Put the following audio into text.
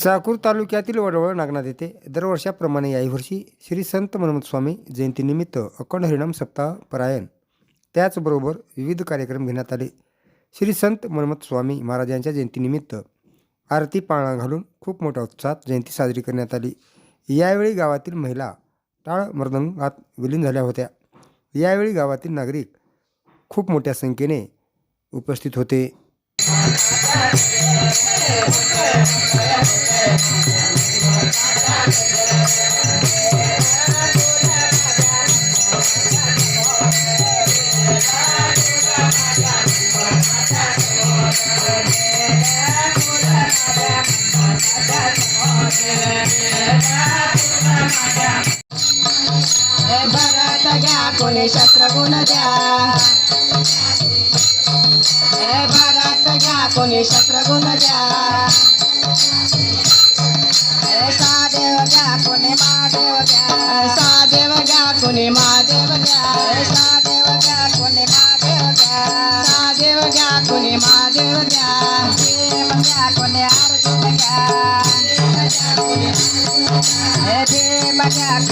चाकूर तालुक्यातील वडवळ नागनाथ येथे दरवर्षाप्रमाणे याही वर्षी श्री संत मनमत स्वामी जयंतीनिमित्त अखंड हरिणाम सप्ताह परायण त्याचबरोबर विविध कार्यक्रम घेण्यात आले. श्री संत मनमत स्वामी महाराजांच्या जयंतीनिमित्त आरती पाळणा घालून खूप मोठ्या उत्साहात जयंती साजरी करण्यात आली. यावेळी गावातील महिला टाळ मृदंगात विलीन झाल्या होत्या. यावेळी गावातील नागरिक खूप मोठ्या संख्येने उपस्थित होते. कोणी शस्त्र गुण द्या. घ्या कोणी शस्त्र गुण सादेव घ्या कोणी महादेव घ्या. सादेव घ्या कोणी महादेव घ्या. सादेव घ्या कोणी महादेव घ्या. सादेव घ्या कोणी महादेव घ्या. देव घ्या कोणी अर्जुन घ्या. देव घ्या कोणी